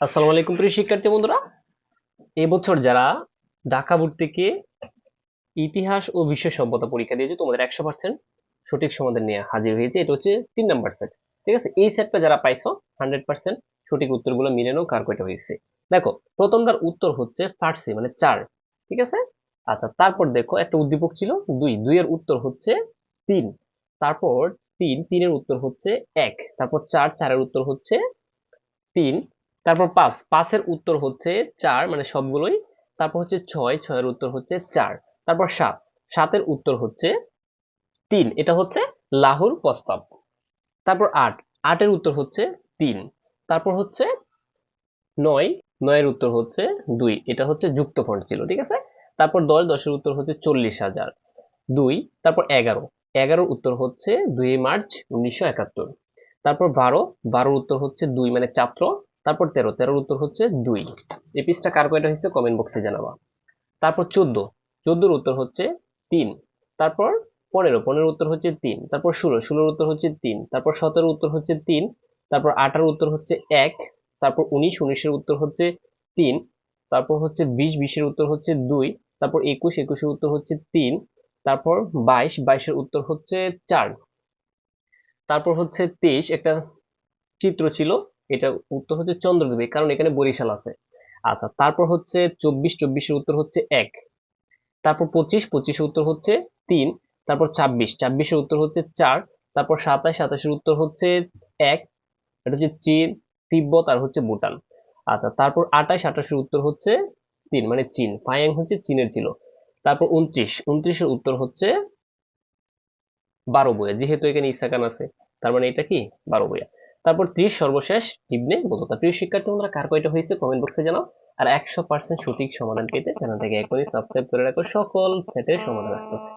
আসসালামু আলাইকুম প্রিয় শিক্ষার্থী বন্ধুরা। এবছর যারা ঢাকা বোর্ড থেকে ইতিহাস ও বিশ্ব সভ্যতা পরীক্ষা দিয়েছে, তোমাদের একশো পার্সেন্ট সঠিক সমাধান নিয়ে হাজির হয়েছে। এটা হচ্ছে তিন নাম্বার সেট ঠিক আছে? এই সেটটা যারা পাইছো হান্ড্রেড পার্সেন্ট সঠিক উত্তরগুলো মিলে নাও, কার কয়টা হয়েছে। দেখো প্রথমটার উত্তর হচ্ছে ফার্সি মানে চার। ঠিক আছে? আচ্ছা তারপর দেখো, একটা উদ্দীপক ছিল দুই। দুইয়ের উত্তর হচ্ছে তিন। তারপর তিন, তিনের উত্তর হচ্ছে এক। তারপর চার, চারের উত্তর হচ্ছে তিন। তারপর পাঁচ। পাঁচের উত্তর হচ্ছে চার মানে সবগুলোই। তারপর হচ্ছে ছয়, ছয়ের উত্তর হচ্ছে চার। তারপর সাত। সাতের উত্তর হচ্ছে তিন। এটা হচ্ছে লাহুর প্রস্তাব। তারপর আট। আটের উত্তর হচ্ছে তিন। তারপর হচ্ছে নয়। নয়ের উত্তর হচ্ছে দুই। এটা হচ্ছে যুক্ত ফন্ট ছিল, ঠিক আছে? তারপর দশ। দশের উত্তর হচ্ছে চল্লিশ হাজার। দুই। তারপর এগারো। এগারোর উত্তর হচ্ছে দুই মার্চ উনিশশো একাত্তর। তারপর বারো। বারোর উত্তর হচ্ছে দুই মানে ছাত্র তারপর তেরো তেরোর উত্তর হচ্ছে দুই এই পিসটা কার কয়টা হয়েছে কমেন্ট বক্সে জানাবা তারপর চোদ্দ চোদ্দোর উত্তর হচ্ছে তিন তারপর পনেরো পনেরো উত্তর হচ্ছে তিন তারপর ষোলো ষোলোর উত্তর হচ্ছে তিন তারপর সতেরো উত্তর হচ্ছে তিন তারপর আঠারো উত্তর হচ্ছে এক তারপর উনিশ উনিশের উত্তর হচ্ছে তিন তারপর হচ্ছে বিশ বিশের উত্তর হচ্ছে দুই তারপর একুশ একুশের উত্তর হচ্ছে তিন তারপর বাইশ বাইশের উত্তর হচ্ছে চার তারপর হচ্ছে তেইশ একটা চিত্র ছিল এটা উত্তর হচ্ছে চন্দ্রদ্বীপে কারণ এখানে বরিশাল আছে। আচ্ছা তারপর হচ্ছে চব্বিশ, চব্বিশের উত্তর হচ্ছে এক। তারপর পঁচিশ, পঁচিশের উত্তর হচ্ছে তিন, তারপর ছাব্বিশ, ছাব্বিশের উত্তর হচ্ছে চার, তারপর সাতাশ, সাতাশের উত্তর হচ্ছে এক, এটা হচ্ছে চীন, তিব্বত আর হচ্ছে ভুটান। আচ্ছা তারপর আঠাশ আঠাশের উত্তর হচ্ছে তিন মানে চীন ফায়াং হচ্ছে চীনের ছিল। তারপর উনত্রিশ, উনত্রিশের উত্তর হচ্ছে বারো বইয়া, যেহেতু এখানে ইসাকান আছে, তার মানে এটা কি? বারো বইয়া। তারপর ত্রিশ সর্বশেষ ইবনে বলতা প্রিয় শিক্ষার্থী তোমরা কার কয়টা হয়েছে কমেন্ট বক্সে জানাও। আর একশো পার্সেন্ট সঠিক সমাধান পেতে চ্যানেলটাকে এখনই সাবস্ক্রাইব করে রাখো। সকল সেটের সমাধান আসতেছে।